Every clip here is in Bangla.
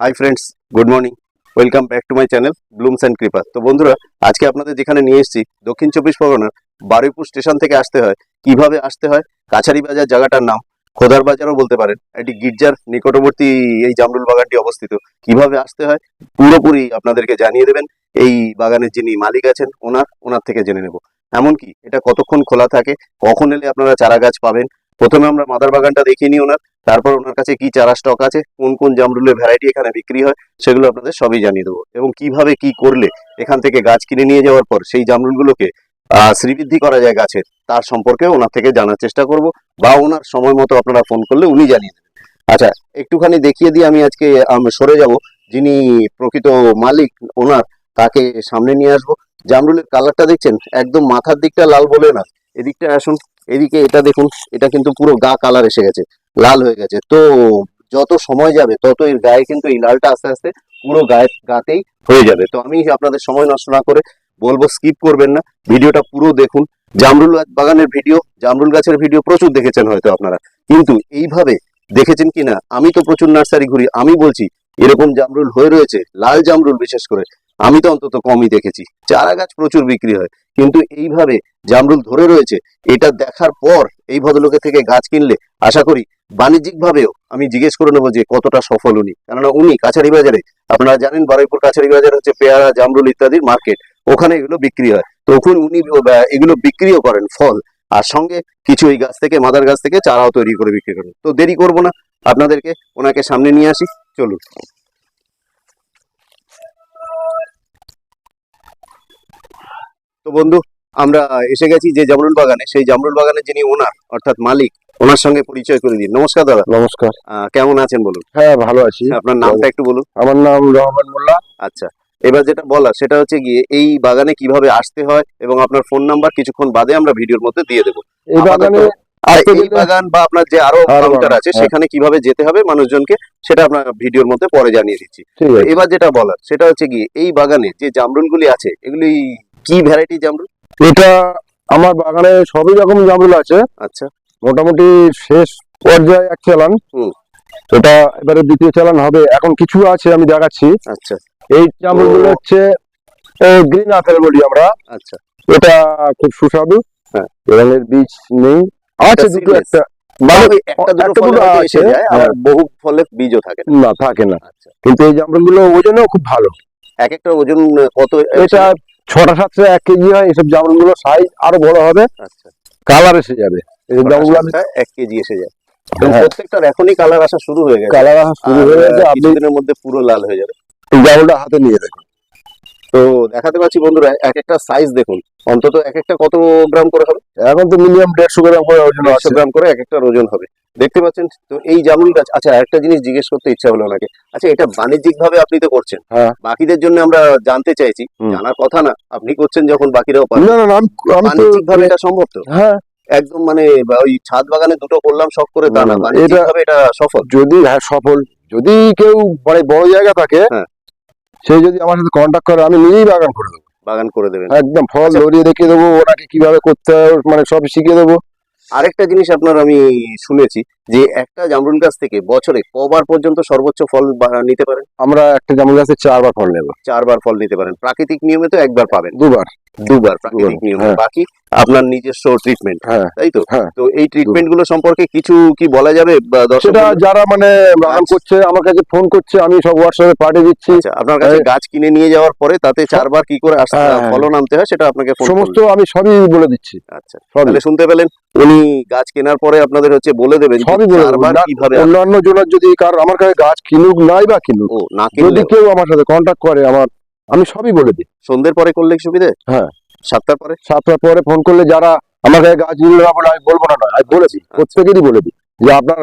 Hi friends good morning welcome back to my channel Blooms and Creeper তো বন্ধুরা, আজকে আপনাদের যেখানে নিয়ে এসেছি, দক্ষিণ চব্বিশ পরগনার বারুইপুর স্টেশন থেকে আসতে হয়। কীভাবে আসতে হয়? কাছারি বাজার জায়গাটার নাম খোদার বাজারও বলতে পারেন। এটি গির্জার নিকটবর্তী এই জামরুল বাগানটি অবস্থিত। কীভাবে আসতে হয়? পুরোপুরি আপনাদেরকে জানিয়ে দেবেন। এই বাগানের যিনি মালিক আছেন, ওনার ওনার থেকে জেনে নেব। এমনকি এটা কতক্ষণ খোলা থাকে, কখন এলে আপনারা চারা গাছ পাবেন? প্রথমে আমরা মাদার বাগানটা দেখিয়ে নিই ওনার। তারপর ওনার কাছে কি চারা স্টক আছে কোন কোন জামরুলের ভ্যারাইটি এখানে বিক্রি হয় সেগুলো আপনাদের সবই জানিয়ে দেবো। এবং কীভাবে কি করলে এখান থেকে গাছ কিনে নিয়ে যাওয়ার পর সেই জামরুলগুলোকে শ্রীবৃদ্ধি করা যায় গাছের তার সম্পর্কে ওনার থেকে জানার চেষ্টা করব বা ওনার সময় মতো আপনারা ফোন করলে উনি জানিয়ে দেবেন। আচ্ছা একটুখানি দেখিয়ে দিয়ে আমি আজকে আম, সরে যাব। যিনি প্রকৃত মালিক ওনার তাকে সামনে নিয়ে আসব। জামরুলের কালারটা দেখছেন? একদম মাথার দিকটা লাল বলে না। এদিকটা আসুন এদিকে এটা দেখুন এটা কিন্তু পুরো গা কালার এসে গেছে। লাল হয়ে গেছে। তো যত সময় যাবে তত এর গায়ে কিন্তু এই লালটা আস্তে আস্তে পুরো গায়ে গাতেই হয়ে যাবে। তো আমি আপনাদের সময় নষ্ট না করে বলব স্কিপ করবেন না। ভিডিওটা পুরো দেখুন। জামরুল বাগানের ভিডিও, জামরুল গাছের ভিডিও প্রচুর দেখেছেন হয়তো আপনারা। কিন্তু এইভাবে দেখেছেন কিনা? আমি তো প্রচুর নার্সারি ঘুরি। আমি বলছি, এরকম জামরুল হয়ে রয়েছে, লাল জামরুল বিশেষ করে, আমি তো অন্তত কমই দেখেছি। চারা গাছ প্রচুর বিক্রি হয়। কিন্তু এইভাবে জামরুল ধরে রয়েছে, এটা দেখার পর এই ভদ্রলোকের থেকে গাছ কিনলে, আশা করি বাণিজ্যিক ভাবেও আমি জিজ্ঞেস করে নেব যে কতটা সফল উনি। কেননা উনি কাছারি বাজারে, আপনারা জানেন বারুইপুর কাছারি বাজার হচ্ছে পেয়ারা, জামরুল ইত্যাদির মার্কেট ওখানে এগুলো বিক্রি হয়। তো ওখানে উনি এগুলো বিক্রিও করেন ফল, আর সঙ্গে কিছু এই গাছ থেকে, মাদার গাছ থেকে চারাও তৈরি করে বিক্রি করেন। তো দেরি করব না, আপনাদেরকে ওনাকে সামনে নিয়ে আসি, চলুন। তো বন্ধু, আমরা এসে গেছি যে জামরুল বাগানে, সেই জামরুল বাগানে যিনি ওনার, অর্থাৎ মালিক ওনার সঙ্গে পরিচয় করে দিন। নমস্কার দাদা। নমস্কার। কেমন আছেন বলুন? হ্যাঁ ভালো আছি। আপনার নামটা একটু বলুন। আমার নাম রহমান মোল্লা। আচ্ছা এবার যেটা বলার সেটা হচ্ছে গিয়ে এই বাগানে কীভাবে আসতে হয় এবং আপনার ফোন নাম্বার কিছুক্ষণ বাদে আমরা ভিডিওর মধ্যে দিয়ে দেবো। এই বাগানে এই বাগান বা আপনার যে আরও কাউন্টার আছে হ্যাঁ। সেখানে কীভাবে যেতে হবে মানুষজনকে সেটা আপনার ভিডিওর মধ্যে পরে জানিয়ে দিচ্ছি। এবার যেটা বলার সেটা হচ্ছে গিয়ে এই বাগানে যে জামরুলগুলি আছে এগুলি কি ভ্যারাইটি জামরুল? এটা আমার বাগানে সবই রকম জামরুল আছে। আচ্ছা। মোটামুটি শেষ পর্যায়ে এক চালান। হুম। এটা এবারে দ্বিতীয় চালান হবে। এখন কিছু আছে আমি দেখাচ্ছি। আচ্ছা। এই ও। হচ্ছে গ্রিন আপেল বলি আমরা। আচ্ছা। এটা খুব সুস্বাদু। হ্যাঁ। এর বীজ নেই। আছে দুটো একটা। মানে হ্যাঁ। বহু ফলে বীজও থাকে না। থাকে না। আচ্ছা। কিন্তু এই জামরুলগুলো ওজনেও খুব ভালো। এক একটা ওজন কত? এটা ছটা সাতটা এক কেজি হয়। এসব জামরুলগুলো সাইজ আরও বড় হবে। আচ্ছা। কালার এসে যাবে। এক কেজি এসে যায়। হ্যাঁ। প্রত্যেকটার এখনই কালার আসা শুরু হয়ে গেছে। কালার আসা শুরু হয়ে গেছে আপনি মধ্যে পুরো লাল হয়ে যাবে। এই জামরুলটা হাতে নিয়ে দেখুন। তো দেখাতে পাচ্ছি বন্ধুরা এক একটা সাইজ দেখুন। অন্তত এক একটা কত গ্রাম করে হবে? এখন তো মিনিমাম দেড়শো গ্রাম করে ওজন আছে গ্রাম করে এক একটা ওজন হবে। দেখতে পাচ্ছেন তো এই জামরুল গাছ আচ্ছা একটা জিনিস জিজ্ঞেস করতে ইচ্ছা হলো ওনাকে আচ্ছা এটা বাণিজ্যিক ভাবে আপনি তো করছেন। হ্যাঁ। বাকিদের জন্য আমরা জানতে চাইছি। জানার কথা না আপনি করছেন যখন বাকিরাও পারে। না বাণিজ্যিক ভাবে এটা সম্ভব তো? হ্যাঁ। একদম মানে ওই ছাদ বাগানে দুটো করলাম সব করে তা না, না না, বাণিজ্যিক এটা- এটা সফল। যদি হ্যাঁ সফল। যদি কেউ মানে বড় জায়গা থাকে হ্যাঁ। সে যদি আমার সাথে কন্ট্যাক্ট করে আমি নিজেই বাগান করে দেবো। বাগান করে দেবেন। একদম ফল আচ্ছা। ধরিয়ে দেখিয়ে দেবো ওনাকে কীভাবে করতে হয় মানে সব শিখিয়ে দেবো। আরেকটা জিনিস আপনার আমি শুনেছি যে একটা জামরুল গাছ থেকে বছরে কবার পর্যন্ত সর্বোচ্চ ফল নিতে পারেন? আমরা একটা জামরুল গাছে চারবার ফল নেব। চারবার ফল নিতে পারেন। প্রাকৃতিক নিয়মে তো একবার পাবেন। দুবার। দুবার প্রাকৃতিক নিয়মে হ্যাঁ। বাকি আপনার নিজস্ব ট্রিটমেন্ট হ্যাঁ তাই তো হ্যাঁ। তো এই ট্রিটমেন্টগুলো সম্পর্কে কিছু কি বলা যাবে সেটা যারা মানে বাগান করছে আমার কাছে ফোন করছে আমি সব হোয়াটসঅ্যাপে পাঠিয়ে দিচ্ছি আচ্ছা, আপনার কাছে হ্যাঁ। গাছ কিনে নিয়ে যাওয়ার পরে তাতে চারবার কি করে আসতে হ্যাঁ, হ্যাঁ। ফলন আনতে হয় সেটা আপনাকে সমস্ত আমি সবই বলে দিচ্ছি আচ্ছা তাহলে শুনতে পেলেন উনি গাছ কেনার পরে আপনাদের হচ্ছে বলে দেবেন সবই বলে। কীভাবে অন্যান্য জনের যদি কার আমার কাছে গাছ কিনুক নাই বা কিনুক ও না যদি কেউ আমার সাথে কন্ট্যাক্ট করে আমার আমি সবই বলে দিই। সন্ধ্যের পরে করলে সুবিধে? হ্যাঁ। সাতটার পরে? সাতটার পরে ফোন করলে যারা আমার কাছে গাছ নিল না বলে আমি বলব না আমি বলে দিই। আচ্ছা। প্রত্যেকেরই বলে দিই যে আপনার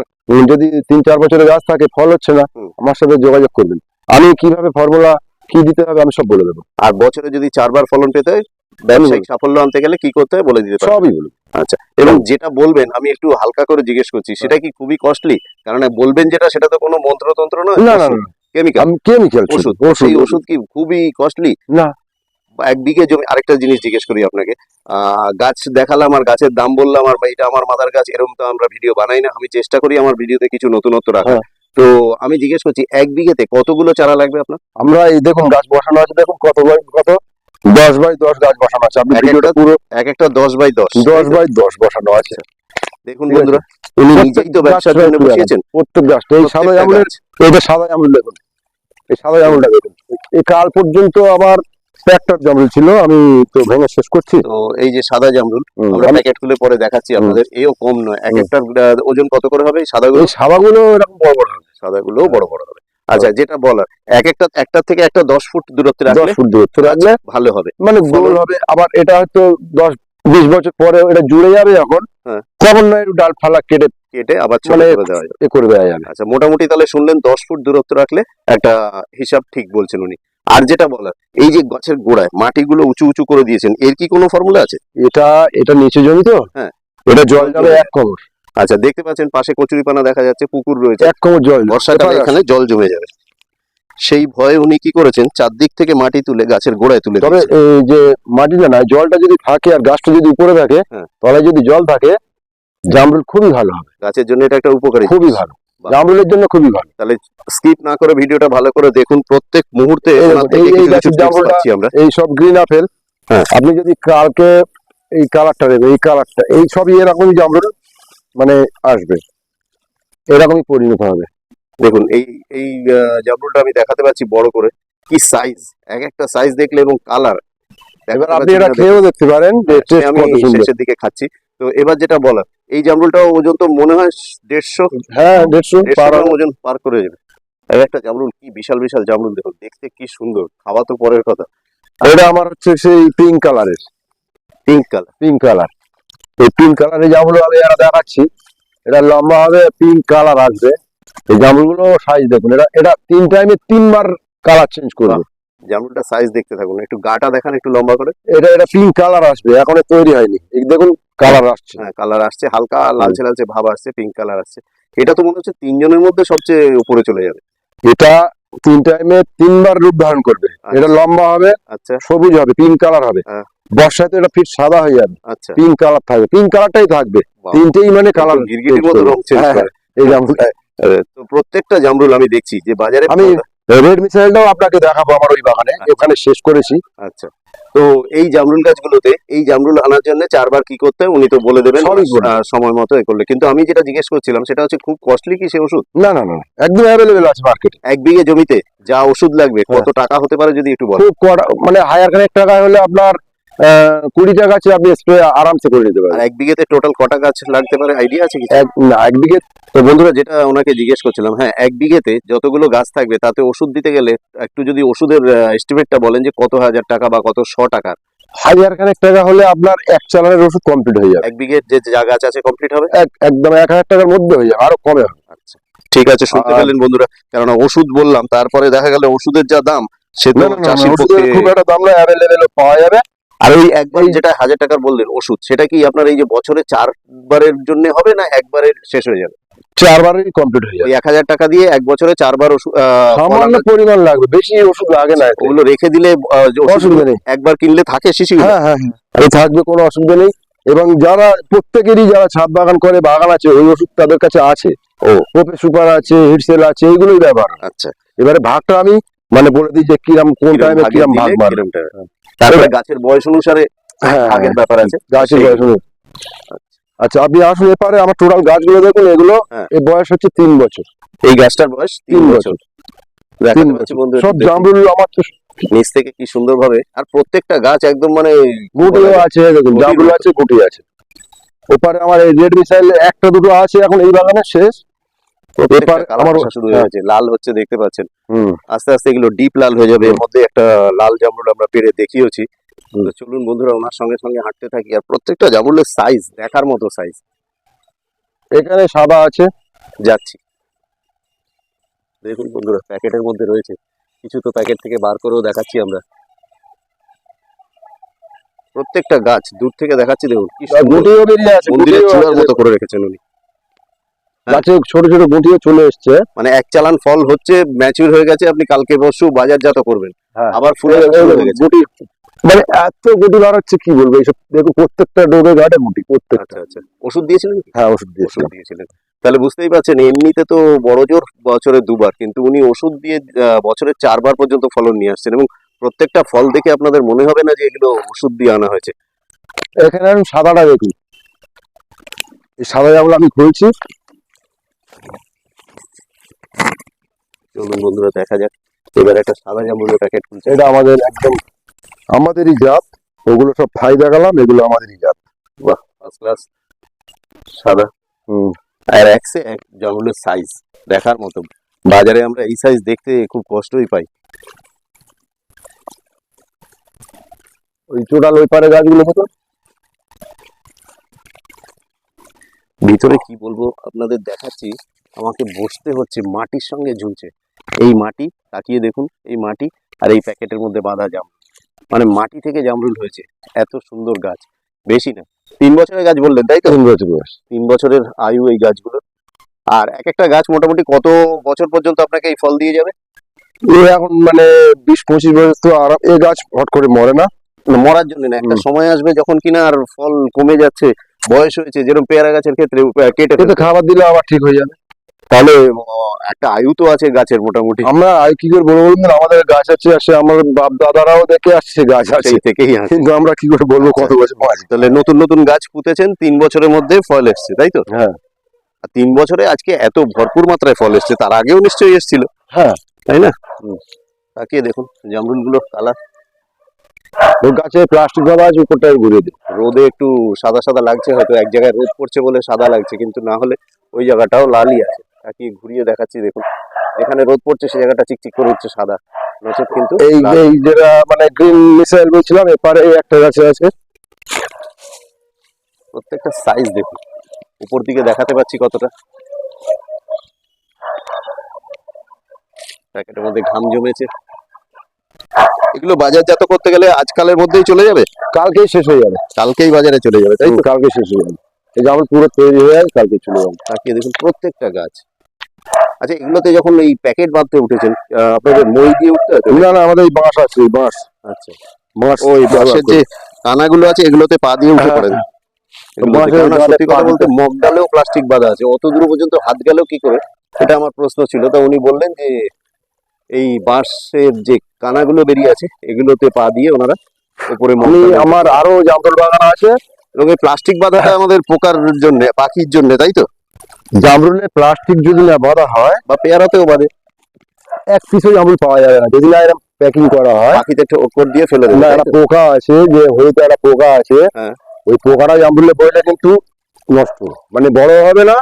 যদি তিন চার বছরের গাছ থাকে ফল হচ্ছে না আমার সাথে যোগাযোগ করবেন। আমি কীভাবে ফর্মুলা কি দিতে হবে আমি সব বলে দেবো। আর বছরে যদি চারবার ফলন পেতে হয় ব্যবসায়িক সাফল্য আনতে গেলে কি করতে হয় বলে দিতে সবই বলে আচ্ছা এবং যেটা বলবেন আমি একটু হালকা করে জিজ্ঞেস করছি সেটা কি খুবই কস্টলি কারণ বলবেন যেটা সেটা তো কোনো মন্ত্রতন্ত্র নয়। না না না কেমিক্যাল ওষুধ। সেই ওষুধ কি খুবই কস্টলি না। এক বিঘে জমি আরেকটা জিনিস জিজ্ঞেস করি আপনাকে। গাছ দেখালাম আর গাছের দাম বললাম আর এটা আমার মাদার গাছ এরকম তো আমরা ভিডিও বানাই না। আমি চেষ্টা করি আমার ভিডিওতে কিছু নতুনত্ব রাখা হ্যাঁ। তো আমি জিজ্ঞেস করছি এক বিঘেতে কতগুলো চারা লাগবে আপনার? আমরা এই দেখুন গাছ বসানো আছে দেখুন কত বাই কত? দশ বাই দশ গাছ বসানো আছে। আপনি ভিডিওটা পুরো এক একটা দশ বাই দশ। দশ বাই দশ বসানো আছে। দেখুন বন্ধুরা উনি প্রত্যেক নিজেই তো ব্যবসার জন্য বসিয়েছেন। প্রত্যেক গাছটা এই সাদা আমলের গাছ। এইটা সাদা আমল দেখুন। এই সাদা আমলটা দেখুন। এই কাল পর্যন্ত আমার প্যাকটার জামরুল ছিল আমি তো ভেঙে শেষ করছি। তো এই যে সাদা জামরুল আমরা প্যাকেট খুলে পরে দেখাচ্ছি আপনাদের। এও কম নয়। এক। একটার ওজন কত করে হবে? এই সাদাগুলো? সাদাগুলো এরকম বড় বড় হবে। সাদাগুলো বড় বড় হবে। আচ্ছা যেটা বলার এক একটা একটা থেকে একটা দশ ফুট দূরত্বে দশ ফুট দূরত্ব রাখলে ভালো হবে। মানে গোল হবে। আবার এটা হয়তো দশ বিশ বছর পরে এটা জুড়ে যাবে যখন হ্যাঁ। তখন না একটু ডাল ফালা কেটে কেটে আবার ছোট মানে- এ করে দেওয়া যাবে। আচ্ছা মোটামুটি তাহলে শুনলেন দশ ফুট দূরত্ব রাখলে একটা হিসাব ঠিক বলছেন উনি। আর যেটা বলার এই যে গাছের গোড়ায় মাটিগুলো উঁচু উঁচু করে দিয়েছেন এর কি কোনো ফর্মুলা আছে? এটা এটা নিচে জমি তো? হ্যাঁ। এটা জল যাবে এক কোমর। আচ্ছা দেখতে পাচ্ছেন পাশে কচুরিপানা দেখা যাচ্ছে পুকুর রয়েছে। এক কোমর জল। বর্ষাকালে এখানে জল জমে যাবে। সেই ভয়ে উনি কি করেছেন? চারদিক থেকে মাটি তুলে গাছের গোড়ায় তুলে তবে এই যে মাটিটা না জলটা যদি থাকে আর গাছটা যদি উপরে থাকে হ্যাঁ। তলায় যদি জল থাকে জামরুল খুবই ভালো হবে। গাছের জন্য এটা একটা উপকারী খুবই ভালো। জামরুলের জন্য খুবই ভালো। তাহলে স্কিপ না করে ভিডিওটা ভালো করে দেখুন। প্রত্যেক মুহূর্তে আমরা। এই সব গ্রিন আপেল হ্যাঁ। আপনি যদি কালকে এই কালারটা দেবেন এই কালারটা এই সবই এরকমই জামরুল মানে আসবে। এরকমই পরিণত হবে। দেখুন এই এই জামরুলটা আমি দেখাতে পাচ্ছি বড় করে। কি সাইজ এক একটা সাইজ দেখলে এবং কালার আপনি এটা খেয়েও দেখতে পারেন যে আমি শেষের দিকে খাচ্ছি। তো এবার যেটা এই জামরুলটাও ওজন তো মনে হয় দেড়শো। হ্যাঁ দেড়শো ওজন পার করে যাবে। এক একটা জামরুল কি বিশাল বিশাল জামরুল দেখুন দেখতে কি সুন্দর। খাওয়া তো পরের কথা। এটা আমার হচ্ছে সেই পিঙ্ক কালারের পিঙ্ক কালার পিঙ্ক কালার এই পিঙ্ক কালারের জামরুল আমি দেখাচ্ছি। এটা লম্বা হবে পিঙ্ক কালার আসবে। এই জামরুলগুলো সাইজ দেখুন এটা এটা তিন টাইমে তিনবার কালার চেঞ্জ করবে। জামরুলটা সাইজ দেখতে থাকুন একটু গাটা দেখান একটু লম্বা করে। এটা এটা পিঙ্ক কালার আসবে এখনও তৈরি হয়নি। দেখুন কালার আসছে। হ্যাঁ কালার আসছে হালকা লালচে লালচে ভাব আসছে পিঙ্ক কালার আসছে। এটা তো মনে হচ্ছে তিনজনের মধ্যে সবচেয়ে উপরে চলে যাবে। এটা তিন টাইমে তিনবার রূপ ধারণ করবে। এটা লম্বা হবে আচ্ছা। সবুজ হবে পিঙ্ক কালার হবে। হ্যাঁ। বর্ষাতে এটা ফিট সাদা হয়ে যাবে। আচ্ছা। পিঙ্ক কালার থাকবে। পিঙ্ক কালারটাই থাকবে। তিনটেই মানে কালার গিরগিটির মতো রং চেঞ্জ হ্যাঁ, করে। এই জামরুলটা তো প্রত্যেকটা জামরুল আমি দেখছি যে বাজারে আমি রেড মিসাইলটাও আপনাকে দেখাবো আমার ওই বাগানে ওখানে শেষ করেছি। আচ্ছা। তো এই জামরুল গাছগুলোতে এই জামরুল আনার জন্য চারবার কি করতে উনি তো বলে দেবেন সময় মতো এ করলে। কিন্তু আমি যেটা জিজ্ঞেস করছিলাম সেটা হচ্ছে খুব কস্টলি কি সে ওষুধ? না না না একদম অ্যাভেলেবেল আছে মার্কেটে এক বিঘে জমিতে যা ওষুধ লাগবে হ্যাঁ। কত টাকা হতে পারে যদি একটু বলেন? খুব মানে হায়ার খানেক টাকা হলে আপনার আহ, কুড়ি টাকা আপনি স্প্রে আরামসে করে নিতে পারেন এক বিঘেতে টোটাল কটা গাছ লাগতে পারে? আইডিয়া আছে কি এক না এক বিঘে তো বন্ধুরা যেটা ওনাকে জিজ্ঞেস করছিলাম হ্যাঁ এক বিঘেতে যতগুলো গাছ থাকবে তাতে ওষুধ দিতে গেলে একটু যদি ওষুধের এস্টিমেটটা বলেন যে কত হাজার টাকা বা কত শ টাকা? হাজার খানেক টাকা হলে আপনার এক চালানের ওষুধ কমপ্লিট হয়ে যাবে। এক বিঘে যে যা গাছ আছে কমপ্লিট হবে? একদম এক হাজার টাকার মধ্যে হয়ে যাবে আরও কমে আচ্ছা ঠিক আছে শুনতে পেলেন বন্ধুরা। কেননা ওষুধ বললাম তারপরে দেখা গেল ওষুধের যা দাম সে পক্ষে খুব একটা দাম না অ্যাভেলেবেল পাওয়া যাবে। আর ওই একবার যেটা হাজার টাকার বললেন ওষুধ সেটা কি আপনার এই যে বছরে চারবারের জন্য হবে না একবারের শেষ হয়ে যাবে? চারবারই কমপ্লিট হয়ে যাবে। এক হাজার টাকা দিয়ে এক বছরে চারবার ওষুধ সামান্য পরিমাণ লাগবে বেশি ওষুধ লাগে না। ওগুলো রেখে দিলে অসুবিধা নেই। একবার কিনলে থাকে শিশি হ্যাঁ হ্যাঁ হ্যাঁ। থাকবে কোনো অসুবিধা নেই। এবং যারা প্রত্যেকেরই যারা ছাদ বাগান করে বাগান আছে ওই ওষুধ তাদের কাছে আছে। ও। কোপে সুপার আছে হিটসেল আছে এইগুলোই ব্যবহার আচ্ছা। এবারে ভাগটা আমি মানে বলে দিই যে কিরাম কোন টাইমে কিরাম ভাগ মারবে। তারপরে গাছের বয়স অনুসারে হ্যাঁ, ভাগের ব্যাপার আছে। গাছের বয়স অনুযায়ী। আচ্ছা আপনি আসুন এপারে আমার টোটাল গাছগুলো দেখুন এগুলো হ্যাঁ। এর বয়স হচ্ছে তিন বছর। এই গাছটার বয়স তিন বছর। সব জামরুল আমার তো নিচ থেকে কি সুন্দর ভাবে আর প্রত্যেকটা গাছ একদম মানে গুটিও আছে দেখুন জামরুল আছে গুটি আছে। ওপারে আমার এই রেড মিসাইল একটা দুটো আছে এখন এই বাগানে শেষ। আমার- শুরু হয়ে গেছে। লাল হচ্ছে দেখতে পাচ্ছেন। আস্তে আস্তে এগুলো ডিপ লাল হয়ে যাবে। এর মধ্যে একটা লাল জামরুল আমরা পেরে দেখিয়েছি। চলুন বন্ধুরা ওনার সঙ্গে সঙ্গে হাঁটতে থাকি। আর প্রত্যেকটা জামরুলের সাইজ দেখার মতো সাইজ এখানে সাদা আছে। যাচ্ছি। দেখুন বন্ধুরা প্যাকেটের মধ্যে রয়েছে। কিছু তো প্যাকেট থেকে বার করেও দেখাচ্ছি আমরা। প্রত্যেকটা গাছ দূর থেকে দেখাচ্ছি দেখুন মন্দিরের চূড়ার মতো করে রেখেছেন উনি। গাছে ছোট ছোট গুটিও চলে এসছে। মানে এক চালান ফল হচ্ছে ম্যাচিউর হয়ে গেছে আপনি কালকে পরশু বাজারজাত করবেন। হ্যাঁ। আবার ফুলে হয়ে গুটি মানে এত গুটি বার হচ্ছে কি বলব? এইসব দেখো প্রত্যেকটা ডোগে গাটে গুটি প্রত্যেকটা। আচ্ছা আচ্ছা। ওষুধ দিয়েছিলেন হ্যাঁ ওষুধ ওষুধ দিয়েছিলেন। তাহলে বুঝতেই পারছেন এমনিতে তো বড় জোর বছরে দুবার কিন্তু উনি ওষুধ দিয়ে বছরে চারবার পর্যন্ত ফলন নিয়ে আসছেন এবং প্রত্যেকটা ফল দেখে আপনাদের মনে হবে না যে এগুলো ওষুধ দিয়ে আনা হয়েছে। এখানে আমি সাদাটা এই সাদা জামগুলো আমি খুলছি। চলুন বন্ধুরা, দেখা যাক। এবার একটা সাদা জামুনের প্যাকেট খুলছে। এটা আমাদের একদম আমাদেরই জাত। ওগুলো সব ফাই দেখালাম, এগুলো আমাদেরই জাত। ফার্স্ট ক্লাস সাদা। হুম। আর একসে এক জামুনের সাইজ দেখার মতো। বাজারে আমরা এই সাইজ দেখতে খুব কষ্টই পাই। ওই চোটাল ওই পারে গাছগুলো মতো ভিতরে কি বলব আপনাদের দেখাচ্ছি আমাকে বসতে হচ্ছে মাটির সঙ্গে ঝুলছে। এই মাটি তাকিয়ে দেখুন এই মাটি আর এই প্যাকেটের মধ্যে বাঁধা জাম। মানে মাটি থেকে জামরুল হয়েছে এত সুন্দর গাছ। বেশি না তিন বছরের গাছ বললেন তাই তো? তিন বছর বয়স। তিন বছরের আয়ু এই গাছগুলো। আর এক একটা গাছ মোটামুটি কত বছর পর্যন্ত আপনাকে এই ফল দিয়ে যাবে? এখন মানে বিশ পঁচিশ বছর তো আর এ গাছ হট করে মরে না। না, মরার জন্য না একটা সময় আসবে যখন কিনা আর ফল কমে যাচ্ছে। বয়স হয়েছে যেরকম পেয়ারা গাছের ক্ষেত্রে কেটে কিন্তু খাবার দিলে আবার ঠিক হয়ে যাবে। তাহলে একটা আয়ু তো আছে গাছের মোটামুটি। আমরা আর কি করে বলব বলুন? আমাদের গাছ আছে আর সে আমার বাপ দাদারাও দেখে আসছে গাছ আছে। থেকেই আছে কিন্তু আমরা কি করে বলব কত বছর বয়স তাহলে নতুন নতুন গাছ পুঁতেছেন তিন বছরের মধ্যে ফল এসছে তাই তো? হ্যাঁ। আর তিন বছরে আজকে এত ভরপুর মাত্রায় ফল এসছে তার আগেও নিশ্চয়ই এসেছিল। হ্যাঁ। তাই না। তাকিয়ে দেখুন জামরুলগুলোর কালার। গাছে প্লাস্টিক বাঁধা আছে উপরটাই ঘুরিয়ে দিই। রোদে একটু সাদা সাদা লাগছে হয়তো এক জায়গায় রোদ পড়ছে বলে সাদা লাগছে কিন্তু না হলে ওই জায়গাটাও লালই আছে। তাকিয়ে ঘুরিয়ে দেখাচ্ছি দেখুন। যেখানে রোদ পড়ছে সেই জায়গাটা চিকচিক করে উঠছে সাদা। নচেত কিন্তু এই। এই যেটা মানে গ্রিন মিসাইল বলছিলাম এপারে একটা গাছে আছে। প্রত্যেকটা সাইজ দেখুন। উপর দিকে দেখাতে পাচ্ছি কতটা। প্যাকেটের মধ্যে ঘাম জমেছে। এগুলো বাজারজাত করতে গেলে আজকালের মধ্যেই চলে যাবে? কালকেই শেষ হয়ে যাবে। কালকেই বাজারে চলে যাবে তাই তো? কালকে শেষ হয়ে যাবে। এই আমার পুরো তৈরি হয়ে যায় কালকে চলে যাবে। তাকিয়ে দেখুন প্রত্যেকটা গাছ। আচ্ছা এগুলোতে যখন এই প্যাকেট বাঁধতে উঠেছেন আপনাদের মই দিয়ে উঠতে হয় না না আমাদের এই বাঁশ আছে এই বাঁশ। আচ্ছা। বাঁশ। ওই বাঁশের যে কানাগুলো আছে এগুলোতে পা দিয়ে উঠে হ্যাঁ, পড়েন সত্যি কথা বলতে মগ ডালেও প্লাস্টিক বাঁধা আছে। অত দূর পর্যন্ত হাত গেলেও কি করে? এটা আমার প্রশ্ন ছিল। তা উনি বললেন যে এই বাঁশের যে কানাগুলো বেরিয়ে আছে এগুলোতে পা দিয়ে ওনারা উপরে আমি আমার আরও জামরুল বাগান আছে এবং এই প্লাস্টিক বাঁধাটা আমাদের পোকার জন্য পাখির জন্য তাই তো? জামরুলে প্লাস্টিক যদি না বাঁধা হয় বা পেয়ারাতেও বাঁধে। এক পিসও জামরুল পাওয়া যাবে না। যদি না এরকম প্যাকিং করা হয় পাখিতে একটু ওপর দিয়ে ফেলে দেবে একটা পোকা আছে যে হয়তো একটা পোকা আছে হ্যাঁ। ওই পোকাটা জামরুলে পড়লে কিন্তু নষ্ট। মানে বড় হবে না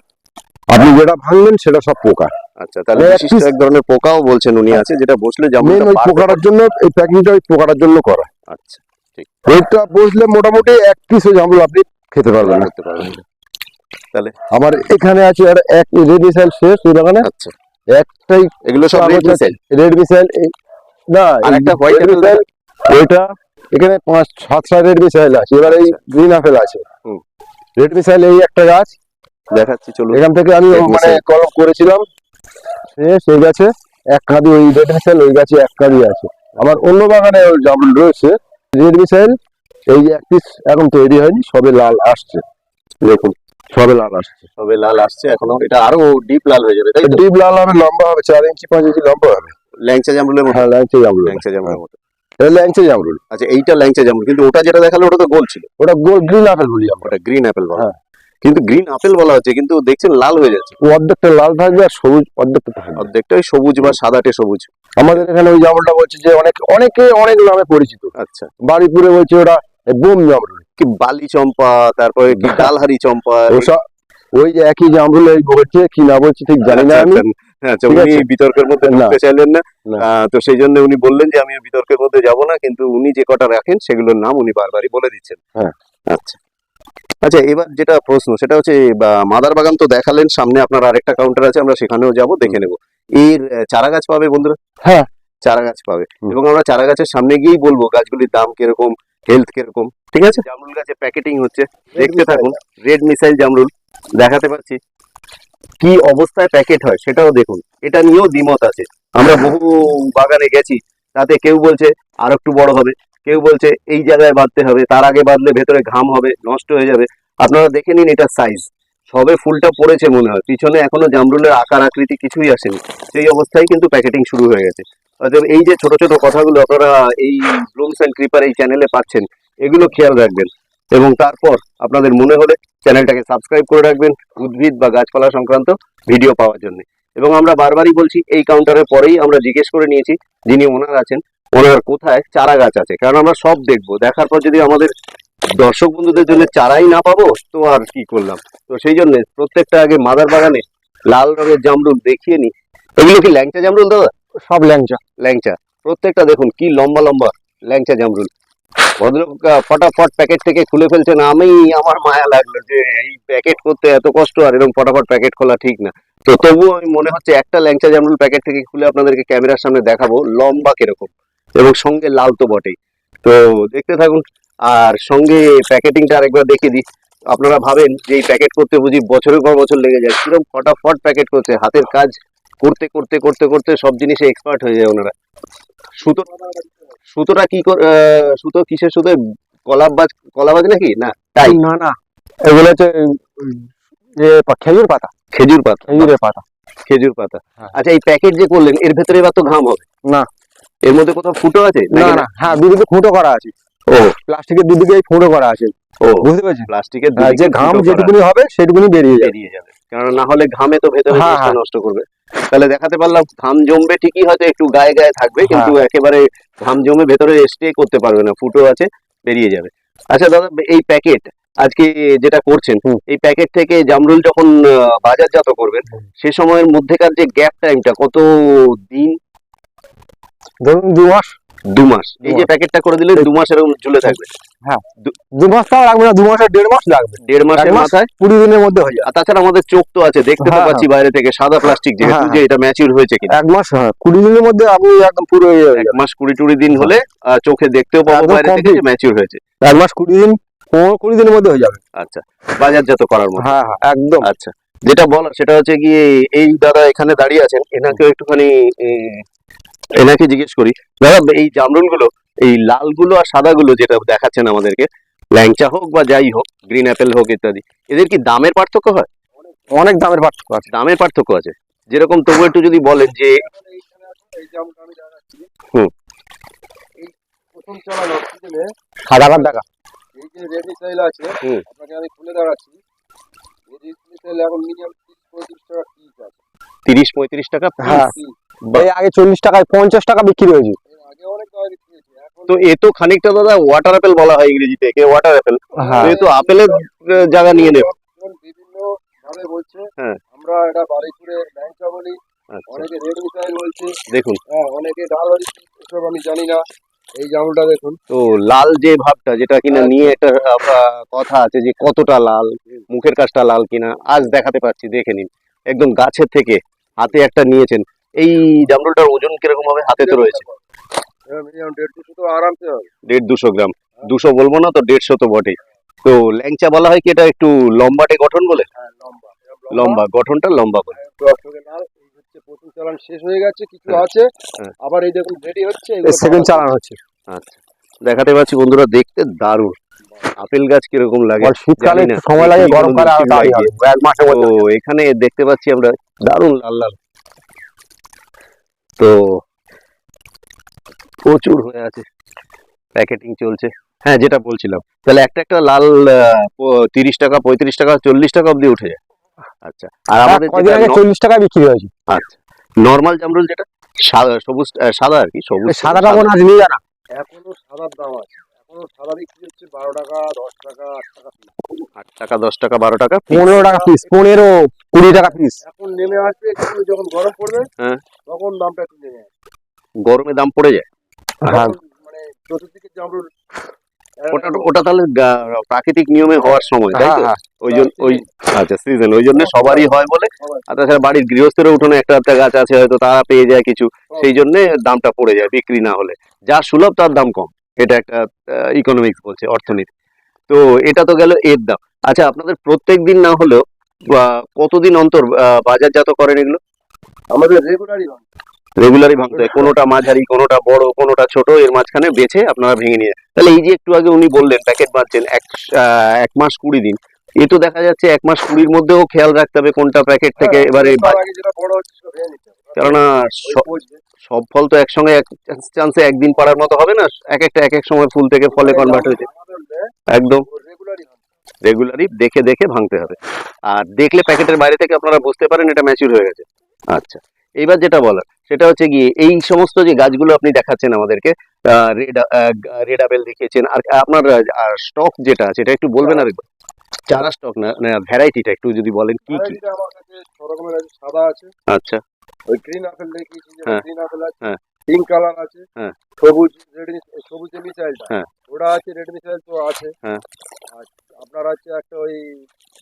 আপনি যেটা ভাঙবেন সেটা সব পোকা। আচ্ছা তাহলে এক বিশিষ্ট এক ধরনের পোকাও বলছেন উনি আছে যেটা বসলে মেন জামরুলটা ওই পোকাটার জন্য এই প্যাকিংটা ওই পোকাটার জন্য করা। আচ্ছা ঠিক। ওইটা বসলে মোটামুটি এক পিসও জামরুল আপনি খেতে পারবেন। করতে পারবেন আমার এখানে আছে আর এক রেড মিসাইল শেষ এই বাগানে। আচ্ছা। একটাই এগুলো সব রেড। মিসাইল রেড মিসাইল না আর একটা white মিসাইল ওইটা এখানে পাঁচ সাতটা রেড মিসাইল আছে। এবার এই গ্রিন আপেল আছে। আচ্ছা। হুম। রেড মিসাইল এই একটা গাছ দেখাচ্ছি চলুন। এখান থেকে আমি মানে কলম করেছিলাম। সেই গাছে। এক কাঁদি ওই রেড মিসাইল ওই গাছে এক কাঁদি আছে। আমার অন্য বাগানে ওই জামরুল রয়েছে রেড মিসাইল এই যে এক পিস এখন তৈরি হয়নি সবে লাল আসছে। দেখুন সবে লাল আসছে। তবে লাল আসছে এখনও এটা আরও ডিপ লাল হয়ে যাবে তাই ডিপ লাল হবে লম্বা হবে চার ইঞ্চি পাঁচ ইঞ্চি লম্বা হবে। ল্যাংচা জামরুলের মতো? হ্যাঁ ল্যাংচে জামরুল। ল্যাংচা জামরুলের মতো। এটা ল্যাংচে জামরুল। আচ্ছা এইটা ল্যাংচা জামরুল কিন্তু ওটা যেটা দেখাল ওটা তো গোল ছিল। ওটা গোল গ্রিন আপেল বলি আমরা। ওটা গ্রিন অ্যাপেল বলা। হ্যাঁ। কিন্তু গ্রিন আপেল বলা হচ্ছে কিন্তু দেখছেন লাল হয়ে যাচ্ছে। অর্ধেকটা লাল থাকবে আর সবুজ অর্ধেকটা থাকবে। অর্ধেকটাই সবুজ বা সাদাটে সবুজ। আমাদের এখানে ওই জামরুলটা বলছে যে অনেক অনেকে অনেক নামে পরিচিত। আচ্ছা। বাড়িপুরে বলছে ওটা বোম জামরুল। কি বালি চম্পা তারপরে কি ডালহারি চম্পা। ওসব ওই যে একই জামরুল এই বলছে কি না বলছে ঠিক জানি না আমি। হ্যাঁ আচ্ছা উনি বিতর্কের মধ্যে ঢুকতে চাইলেন না। তো সেই জন্য উনি বললেন যে আমি বিতর্কের মধ্যে যাব না কিন্তু উনি যে কটা রাখেন সেগুলোর নাম উনি বারবারই বলে দিচ্ছেন। হ্যাঁ। আচ্ছা। আচ্ছা এবার যেটা প্রশ্ন সেটা হচ্ছে মাদার বাগান তো দেখালেন সামনে আপনার আরেকটা কাউন্টার আছে আমরা সেখানেও যাব দেখে নেব। এর চারা গাছ পাবে বন্ধুরা? হ্যাঁ। চারা গাছ পাবে। এবং আমরা চারা গাছের সামনে গিয়েই বলব গাছগুলির দাম কীরকম হেলথ কীরকম ঠিক আছে? জামরুল গাছে প্যাকেটিং হচ্ছে দেখতে থাকুন রেড মিসাইল জামরুল দেখাতে পাচ্ছি কি অবস্থায় প্যাকেট হয় সেটাও দেখুন। এটা নিয়েও দ্বিমত আছে। আমরা বহু বাগানে গেছি তাতে কেউ বলছে আর একটু বড় হবে। কেউ বলছে এই জায়গায় বাঁধতে হবে, তার আগে বাঁধলে ভেতরে ঘাম হবে, নষ্ট হয়ে যাবে। আপনারা দেখে নিন এটা সাইজ সবে ফুলটা পড়েছে মনে হয়, পিছনে এখনও জামরুলের আকার, আকৃতি কিছুই আসেনি। সেই অবস্থায় কিন্তু প্যাকেটিং শুরু হয়ে গেছে। অতএব এই যে ছোট ছোট কথাগুলো আপনারা এই ব্লুমস অ্যান্ড ক্রিপার এই চ্যানেলে পাচ্ছেন, এগুলো খেয়াল রাখবেন। এবং তারপর আপনাদের মনে হলে চ্যানেলটাকে সাবস্ক্রাইব করে রাখবেন, উদ্ভিদ বা গাছপালা সংক্রান্ত ভিডিও পাওয়ার জন্য। এবং আমরা বারবারই বলছি, এই কাউন্টারের পরেই আমরা জিজ্ঞেস করে নিয়েছি, যিনি ওনার আছেন ওনার কোথায়? চারা গাছ আছে। কারণ আমরা সব দেখব। দেখার পর যদি আমাদের দর্শক বন্ধুদের জন্য চারাই না পাবো তো আর কি করলাম? তো সেই জন্য প্রত্যেকটা আগে মাদার বাগানে লাল রঙের জামরুল দেখিয়ে নি। এগুলো কি ল্যাংচা জামরুল দাদা? সব ল্যাংচা। ল্যাংচা। প্রত্যেকটা দেখুন কি লম্বা লম্বা ল্যাংচা জামরুল। ভদ্রলোক ফটাফট প্যাকেট থেকে খুলে ফেলছেন। আমি আমার মায়া লাগল যে এই প্যাকেট করতে এত কষ্ট আর এরকম ফটাফট প্যাকেট খোলা ঠিক না। তো তবুও আমি মনে হচ্ছে একটা ল্যাংচা জামরুল প্যাকেট থেকে খুলে আপনাদেরকে ক্যামেরার সামনে দেখাবো লম্বা কীরকম। এবং সঙ্গে লাল তো বটেই। তো দেখতে থাকুন আর সঙ্গে প্যাকেটিংটা আরেকবার দেখিয়ে দিই। আপনারা ভাবেন যে এই প্যাকেট করতে বুঝি বছরের পর বছর লেগে যায়। কীরকম ফটাফট প্যাকেট করছে হাতের কাজ করতে করতে করতে করতে সব জিনিসে এক্সপার্ট হয়ে যায় ওনারা। সুতো সুতোটা কি সুতো কিসের সুতো? কলাবাজ কলাবাজ নাকি? না তাই না না এগুলো হচ্ছে খেজুর পাতা। খেজুর পাতা। খেজুরের পাতা। খেজুর পাতা। হ্যাঁ। আচ্ছা এই প্যাকেট যে করলেন এর ভেতরে এবার তো ঘাম হবে। না। এর মধ্যে কোথাও ফুটো আছে? না না হ্যাঁ দুদিকে ফুটো করা আছে। ও। প্লাস্টিকের দুদিকে ফুটো করা আছে। ও। বুঝতে পেরেছেন? প্লাস্টিকের হ্যাঁ, যে ঘাম যেটুকুনি হবে সেটুকুনি বেরিয়ে যাবে। বেরিয়ে যাবে। কারণ না হলে ঘামে তো ভেতরে হ্যাঁ, হ্যাঁ। নষ্ট করবে। তাহলে দেখাতে পারলাম ঘাম জমবে ঠিকই হয়তো একটু গায়ে গায়ে থাকবে কিন্তু একেবারে ঘাম জমে ভেতরে স্টে করতে পারবে না ফুটো আছে বেরিয়ে যাবে। আচ্ছা দাদা এই প্যাকেট আজকে যেটা করছেন এই প্যাকেট থেকে জামরুল যখন বাজারজাত করবেন। সে সময়ের মধ্যেকার যে গ্যাপ টাইমটা কত দিন ধরুন দু মাস। দু মাস। এই যে প্যাকেটটা করে দিলে দু মাস এরকম ঝুলে থাকবে। হ্যাঁ। দু মাস তাও লাগবে না দু মাসের দেড় মাস লাগবে। দেড় মাসের মাস? মাথায়। কুড়ি দিনের মধ্যে হয়ে যাবে। তাছাড়া আমাদের চোখ তো আছে দেখতে তো হ্যাঁ, পাচ্ছি বাইরে থেকে সাদা প্লাস্টিক যেহেতু হ্যাঁ, যে এটা ম্যাচিউর হয়েছে কিনা। এক মাস হ্যাঁ। কুড়ি দিনের মধ্যে আপনি একদম পুরো হয়ে এক মাস কুড়ি টুড়ি দিন হলে চোখে দেখতেও পাবো বাইরে থেকে যে ম্যাচিউর হয়েছে। এক মাস কুড়ি দিন পনেরো কুড়ি দিনের মধ্যে হয়ে যাবে। আচ্ছা বাজারজাত করার মতো। হ্যাঁ হ্যাঁ একদম। আচ্ছা যেটা বলার সেটা হচ্ছে গিয়ে এই দাদা এখানে দাঁড়িয়ে আছেন এনাকেও একটুখানি এনাকে জিজ্ঞেস করি দাদা এই জামরুলগুলো এই লালগুলো আর সাদাগুলো যেটা দেখাচ্ছেন আমাদেরকে ল্যাংচা হোক বা যাই হোক গ্রিন অ্যাপেল হোক ইত্যাদি এদের কি দামের পার্থক্য হয়? অনেক দামের পার্থক্য আছে। দামের পার্থক্য আছে। যেরকম তবু একটু যদি বলেন যে হুম। এই প্রথম চালানো সিজনে সাদা কাঠ টাকা এই যে রেড মিসাইল আছে আপনাকে আমি খুলে দেখাচ্ছি। এই রেড এখন মিনিমাম তিরিশ পঁয়ত্রিশ টাকা তিরিশ পঁয়ত্রিশ টাকা হ্যাঁ। এই আগে চল্লিশ টাকায় পঞ্চাশ টাকা বিক্রি হয়েছে। তো এ তো খানিকটা দাদা ওয়াটার অ্যাপেল বলা হয় ইংরেজিতে একে ওয়াটার অ্যাপেল হ্যাঁ। তো আপেলের জায়গা নিয়ে নেবে। বিভিন্ন ভাবে বলছে হ্যাঁ। আমরা এটা বাড়িপুরে ল্যাংচা বলি আচ্ছা। অনেকে রেড মিসাইল বলছে। দেখুন। হ্যাঁ অনেকে এসব আমি জানি না এই জামুটা দেখুন। তো লাল যে ভাবটা যেটা কিনা নিয়ে একটা কথা আছে যে কতটা লাল মুখের কাজটা লাল কিনা আজ দেখাতে পাচ্ছি দেখে নিন। একদম গাছের থেকে হাতে একটা নিয়েছেন। এই জামরুলটার ওজন কীরকম হবে? হাতে তো রয়েছে। দেড় দুশো তো আরামসে হবে। দেড় দুশো গ্রাম। দুশো বলব না তো দেড়শো তো বটেই। তো ল্যাংচা বলা হয় কি এটা একটু লম্বাটে গঠন বলে? হ্যাঁ লম্বা। লম্বা গঠনটা লম্বা বলে। দর্শকের লাল এই হচ্ছে প্রথম চালান শেষ হয়ে গেছে কিছু হ্যাঁ, আছে? হ্যাঁ। আবার এই দেখুন রেডি হচ্ছে সেকেন্ড চালান। হচ্ছে। আচ্ছা। দেখাতে পাচ্ছি বন্ধুরা দেখতে দারুণ। আপেল গাছ কীরকম লাগে আর শীতকালে সময় লাগে গরমকালে আরও এক মাসের তো এখানে দেখতে পাচ্ছি আমরা দারুণ লাল লাল। তো প্রচুর হয়ে আছে। প্যাকেটিং চলছে। হ্যাঁ যেটা বলছিলাম। তাহলে একটা একটা লাল তিরিশ টাকা পঁয়ত্রিশ টাকা চল্লিশ টাকা অব্দি উঠে যায়। আচ্ছা আর আমাদের চল্লিশ টাকা বিক্রি হয়েছে? আচ্ছা নর্মাল জামরুল যেটা সাদা সবুজ সাদা আর কি সবুজ সাদা সাদাটা আজ নিয়ে জানা এখনও সাদার দাম আছে। এখনও হচ্ছে বারো টাকা দশ টাকা আট টাকা আট টাকা দশ টাকা বারো টাকা পনেরো টাকা পিস পনেরো কুড়ি টাকা পিস এখন নেমে আসবে যখন গরম পড়বে হ্যাঁ। তখন দামটা একটু নেমে আসবে। গরমে দাম পড়ে যায়? হ্যাঁ। মানে চতুর্দিকে জামরুল ওটা ওটা তাহলে প্রাকৃতিক নিয়মে হওয়ার সময় তাই হ্যাঁ তো? হ্যাঁ ওই জন্য ওই আচ্ছা সিজন ওই জন্য সবারই হয় বলে। আর তাছাড়া বাড়ির গৃহস্থের উঠোনে একটা একটা গাছ আছে হয়তো তারা পেয়ে যায় কিছু। সেই জন্য দামটা পড়ে যায় বিক্রি না হলে। যা সুলভ তার দাম কম। এটা একটা ইকোনমিক্স বলছে অর্থনীতি। তো এটা তো গেল এর দাম। আচ্ছা আপনাদের প্রত্যেক দিন না হলেও কতদিন অন্তর আহ, বাজারজাত করেন এগুলো? আমাদের রেগুলারই রেগুলারই ভাঙতে হয়। কোনোটা মাঝারি কোনোটা বড় কোনোটা ছোট এর মাঝখানে বেছে আপনারা ভেঙে নিয়ে তাহলে এই যে একটু আগে উনি বললেন প্যাকেট বাঁচছেন এক এক মাস কুড়ি দিন। এ তো দেখা যাচ্ছে এক মাস কুড়ির মধ্যেও খেয়াল রাখতে হবে কোনটা প্যাকেট থেকে হ্যাঁ, এবারে। কেননা সব- ফল তো একসঙ্গে এক চান্সে একদিন পাড়ার মতো হবে না এক একটা এক এক সময় ফুল থেকে ফলে কনভার্ট হয়েছে একদম। রেগুলারই দেখে দেখে ভাঙতে হবে। আর দেখলে প্যাকেটের বাইরে থেকে আপনারা বুঝতে পারেন এটা ম্যাচিউর হয়ে গেছে। আচ্ছা এইবার যেটা বলার সেটা হচ্ছে গিয়ে এই সমস্ত যে গাছগুলো আপনি দেখাচ্ছেন আমাদেরকে রেড রেড আপেল দেখিয়েছেন আর আপনার স্টক যেটা আছে এটা একটু বলবেন আর একবার চারা স্টক না ভ্যারাইটিটা একটু যদি বলেন কি কি আমার কাছে ছ রকমের আছে সাদা আছে আচ্ছা ওই গ্রিন আপেল দেখিয়েছি যে হ্যাঁ। গ্রিন আপেল আছে হ্যাঁ। পিঙ্ক কালার আছে হ্যাঁ। সবুজ রেড সবুজ যে মিসাইলটা হ্যাঁ। ওটা আছে রেড মিসাইল তো আছে হ্যাঁ। আর আপনার আছে একটা ওই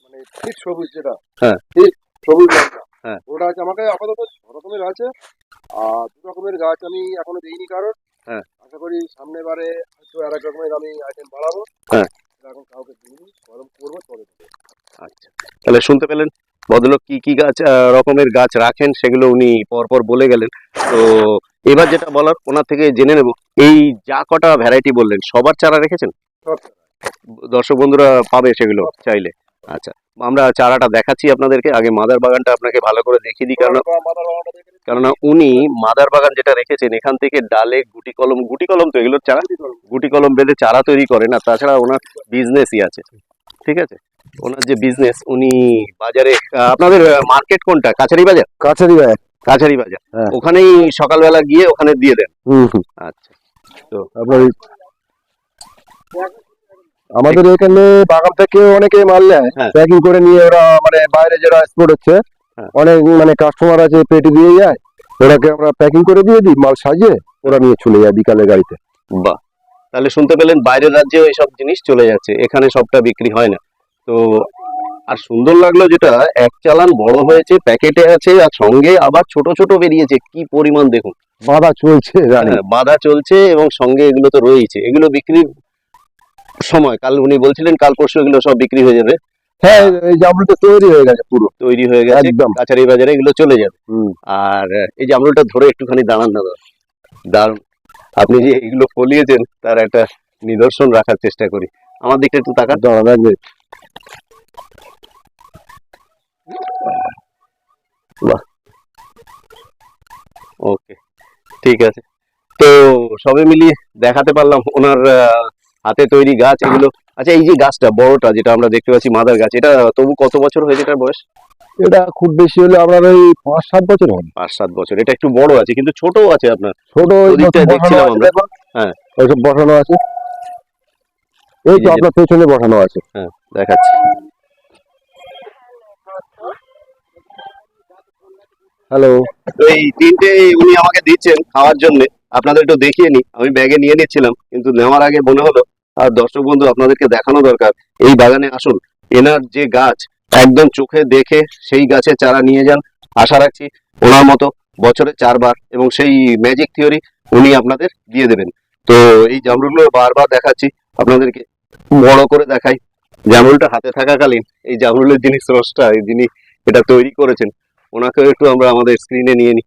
মানে ঠিক সবুজ যেটা হ্যাঁ। ঠিক সবুজ লঙ্কা হ্যাঁ। ওটা আছে আমার কাছে আপাতত ছ রকমের আছে আর দু রকমের গাছ আমি এখনও দিইনি কারণ হ্যাঁ। আশা করি সামনে বারে হয়তো আর এক রকমের আমি আইটেম বাড়াবো হ্যাঁ। সেটা এখন কাউকে দিইনি গরম করব তবে আচ্ছা। তাহলে শুনতে পেলেন ভদ্রলোক কি কি গাছ রকমের গাছ রাখেন সেগুলো উনি পরপর বলে গেলেন। তো এবার যেটা বলার ওনার থেকে জেনে নেব এই যা কটা ভ্যারাইটি বললেন সবার চারা রেখেছেন? দর্শক বন্ধুরা পাবে সেগুলো চাইলে। আচ্ছা আমরা চারাটা দেখাচ্ছি আপনাদেরকে। আগে মাদার বাগানটা আপনাকে ভালো করে দেখিয়ে দিই কারণ। কেননা উনি মাদার বাগান যেটা রেখেছেন এখান থেকে ডালে গুটি কলম গুটি কলম তো এগুলোর চারা গুটি কলম। বেঁধে চারা তৈরি করেন আর তাছাড়া ওনার বিজনেসই আছে। ঠিক আছে? ওনার যে বিজনেস উনি বাজারে আপনাদের মার্কেট কোনটা? কাছারি বাজার? কাছারি বাজার। কাছারি বাজার। হ্যাঁ। ওখানেই সকালবেলা গিয়ে ওখানে দিয়ে দেন। হুম হুম। আচ্ছা আপনার এই- আমাদের এখানে বাগান থেকে অনেকে মাল নেয়। প্যাকিং করে নিয়ে ওরা মানে বাইরে যারা এক্সপোর্ট হচ্ছে হ্যাঁ। অনেক মানে কাস্টমার আছে পেটি দিয়ে যায়। ওরাকে আমরা প্যাকিং করে দিয়ে দিই মাল সাজিয়ে ওরা নিয়ে চলে যায় বিকালে গাড়িতে। বাহ। তাহলে শুনতে পেলেন বাইরের রাজ্যেও এইসব জিনিস চলে যাচ্ছে এখানে সবটা বিক্রি হয় না। তো আর সুন্দর লাগল যেটা এক চালান বড় হয়েছে প্যাকেটে আছে আর সঙ্গে আবার ছোট ছোট বেরিয়েছে কি পরিমাণ দেখুন। বাধা চলছে জানি। হ্যাঁ, চলছে এবং সঙ্গে এগুলো তো রয়েছে এগুলো বিক্রির সময় কাল উনি বলছিলেন কাল পরশু এগুলো সব বিক্রি হয়ে যাবে। হ্যাঁ এই জামরুলটা তৈরি হয়ে গেছে পুরো। তৈরি হয়ে গেছে একদম। কাছারি বাজারে এগুলো চলে যাবে। আর এই যে আমলটা ধরে একটুখানি দাঁড়ান না দারুণ আপনি যে এগুলো ফলিয়েছেন তার একটা নিদর্শন রাখার চেষ্টা করি। আমার দিকটা একটু তাকান। দাঁড়া রাখবে ওকে ঠিক আছে। তো সবে মিলিয়ে দেখাতে পারলাম ওনার হাতে তৈরি গাছ এগুলো। আচ্ছা এই যে গাছটা বড়টা যেটা আমরা দেখতে পাচ্ছি মাদার গাছ এটা তবু কত বছর হয়েছে এটার বয়স? এটা খুব বেশি হলে আপনার ওই পাঁচ সাত বছর হবে। পাঁচ সাত বছর এটা একটু বড় আছে কিন্তু ছোট আছে আপনার। ছোট দেখছিলাম বসানো আছে আমরা। হ্যাঁ। ওইসব বসানো আছে। এই তো যে- আপনার পেছনে বসানো আছে। হ্যাঁ দেখাচ্ছি। হ্যালো তো এই তিনটে উনি আমাকে দিচ্ছেন খাওয়ার জন্য। আপনাদের একটু দেখিয়ে নি আমি ব্যাগে নিয়ে নিচ্ছিলাম, কিন্তু নেওয়ার আগে মনে হলো, আর দর্শক বন্ধু, আপনাদেরকে দেখানো দরকার। এই বাগানে আসুন, এনার যে গাছ, একদম চোখে দেখে সেই গাছে চারা নিয়ে যান। আশা রাখছি ওনার মতো বছরে চারবার, এবং সেই ম্যাজিক থিওরি উনি আপনাদের দিয়ে দেবেন। তো এই জামরুলগুলো বারবার দেখাচ্ছি, আপনাদেরকে বড় করে দেখাই। জামরুলটা হাতে থাকাকালীন এই জামরুলের যিনি স্রষ্টা, যিনি এটা তৈরি করেছেন ওনাকেও একটু আমরা আমাদের স্ক্রিনে নিয়ে নিই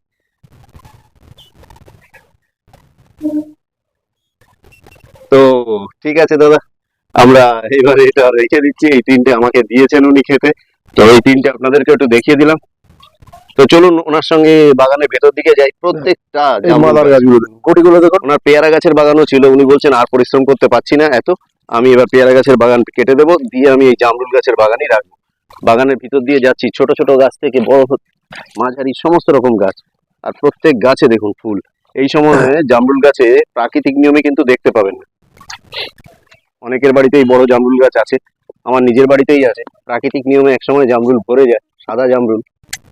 তো ঠিক আছে দাদা আমরা এবারে এটা রেখে দিচ্ছি এই তিনটে আমাকে দিয়েছেন উনি খেতে। তো এই তিনটে আপনাদেরকে একটু দেখিয়ে দিলাম। তো চলুন ওনার সঙ্গে বাগানের ভেতর দিকে যাই। প্রত্যেকটা জামরুল গাছগুলো দেখুন। গুটিগুলো দেখুন। ওনার পেয়ারা গাছের বাগানও ছিল। উনি বলছেন আর পরিশ্রম করতে পারছি না এত। আমি এবার পেয়ারা গাছের বাগান কেটে দেবো। দিয়ে আমি এই জামরুল গাছের বাগানই রাখব। বাগানের ভিতর দিয়ে যাচ্ছি ছোট ছোট গাছ থেকে বড় মাঝারি সমস্ত রকম গাছ। আর প্রত্যেক গাছে দেখুন ফুল। এই সময় জামরুল গাছে প্রাকৃতিক নিয়মে কিন্তু দেখতে পাবেন না। অনেকের বাড়িতেই বড় জামরুল গাছ আছে আমার নিজের বাড়িতেই আছে। প্রাকৃতিক নিয়মে একসময় জামরুল ভরে যায় সাদা জামরুল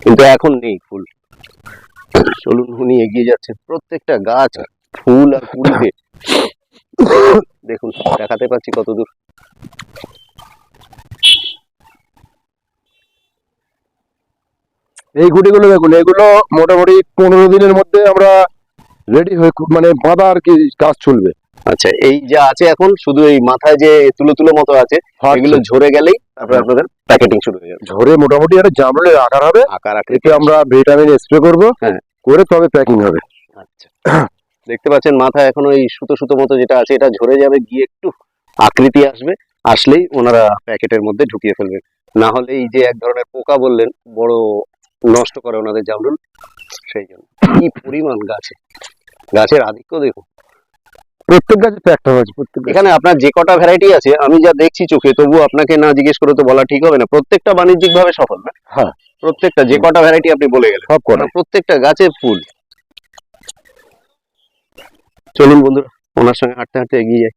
কিন্তু এখন নেই ফুল। চলুন উনি এগিয়ে যাচ্ছেন। প্রত্যেকটা গাছ ফুল আর কুড়িতে। দেখুন দেখাতে পাচ্ছি কত এই গুটিগুলো দেখুন এগুলো মোটামুটি পনেরো দিনের মধ্যে আমরা রেডি হয়ে মানে বাঁধা আর কি কাজ চলবে। আচ্ছা এই যা আছে এখন শুধু এই মাথায় যে তুলো তুলো মতো আছে এগুলো ঝরে গেলেই তারপরে আপনাদের প্যাকেটিং শুরু হয়ে যাবে। ঝরে মোটামুটি একটা জামরুলের আকার হবে। আকার এতে আকৃতি আমরা ভিটামিন স্প্রে করব হ্যাঁ। করে তবে প্যাকিং হবে। আচ্ছা। দেখতে পাচ্ছেন মাথা এখনও এই সুতো সুতো মতো যেটা আছে এটা ঝরে যাবে গিয়ে একটু আকৃতি আসবে আসলেই ওনারা প্যাকেটের মধ্যে ঢুকিয়ে ফেলবেন না হলে এই যে এক ধরনের পোকা বললেন বড় নষ্ট করে ওনাদের জামরুল সেই জন্য। কি পরিমাণ গাছে। গাছের আধিক্য দেখুন। প্রত্যেক গাছে একটা হয়েছে প্রত্যেক এখানে আপনার যে কটা ভ্যারাইটি আছে আমি যা দেখছি চোখে তবু আপনাকে না জিজ্ঞেস করে তো বলা ঠিক হবে না। প্রত্যেকটা বাণিজ্যিক ভাবে সফল না? হ্যাঁ। প্রত্যেকটা যে কটা ভ্যারাইটি আপনি বলে গেলেন। সব কারণ প্রত্যেকটা গাছে ফুল। চলুন বন্ধুরা ওনার সঙ্গে হাঁটতে হাঁটতে এগিয়ে যাই।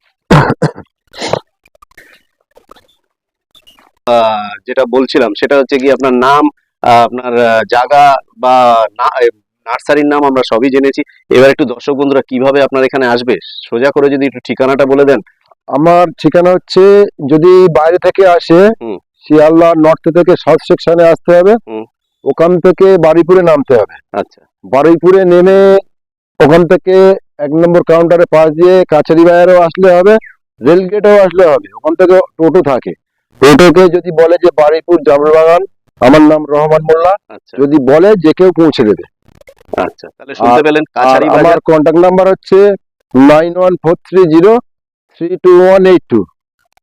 যেটা বলছিলাম সেটা হচ্ছে কি আপনার নাম আপনার জায়গা বা না- নার্সারির নাম আমরা সবই জেনেছি। এবার একটু দর্শক বন্ধুরা কীভাবে আপনার এখানে আসবে? সোজা করে যদি একটু ঠিকানাটা বলে দেন। আমার ঠিকানা হচ্ছে যদি বাইরে থেকে আসে। শিয়ালদা নর্থ থেকে সাউথ সেকশনে আসতে হবে। ওখান থেকে বারুইপুরে নামতে হবে। আচ্ছা। বারুইপুরে নেমে ওখান থেকে এক নম্বর কাউন্টারে পাশ দিয়ে কাছারি বাজারেও আসলে হবে রেল গেটেও আসলে হবে। ওখান থেকে টোটো থাকে। টোটোকে যদি বলে যে বারুইপুর জামরুল বাগান আমার নাম রহমান মোল্লা। আচ্ছা। যদি বলে যে কেউ পৌঁছে দেবে। আচ্ছা তাহলে শুনতে পেলেন আমার নাম্বার হচ্ছে nine one four three zero three two one eight two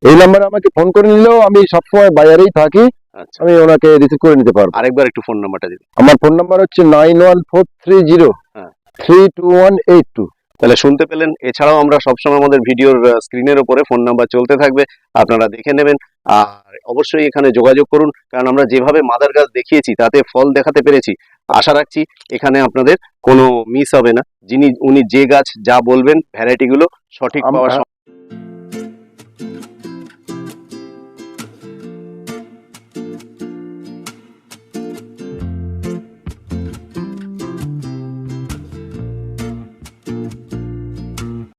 এই নাম্বারে আমাকে ফোন করে নিলেও আমি সবসময় বাজারেই থাকি। আচ্ছা। আমি ওনাকে রিসিভ করে নিতে পারব। আরেকবার একটু ফোন নাম্বারটা দিন। আমার ফোন নাম্বার হচ্ছে nine one four three zero হ্যাঁ। Three two one eight two তাহলে শুনতে পেলেন। এছাড়াও আমরা সবসময় আমাদের ভিডিওর স্ক্রিনের উপরে ফোন নাম্বার চলতে থাকবে। আপনারা দেখে নেবেন। আর অবশ্যই এখানে যোগাযোগ করুন কারণ আমরা যেভাবে মাদার গাছ দেখিয়েছি তাতে ফল দেখাতে পেরেছি আশা রাখছি এখানে আপনাদের কোনো মিস হবে না যিনি উনি যে গাছ যা বলবেন ভ্যারাইটিগুলো সঠিক পাওয়া।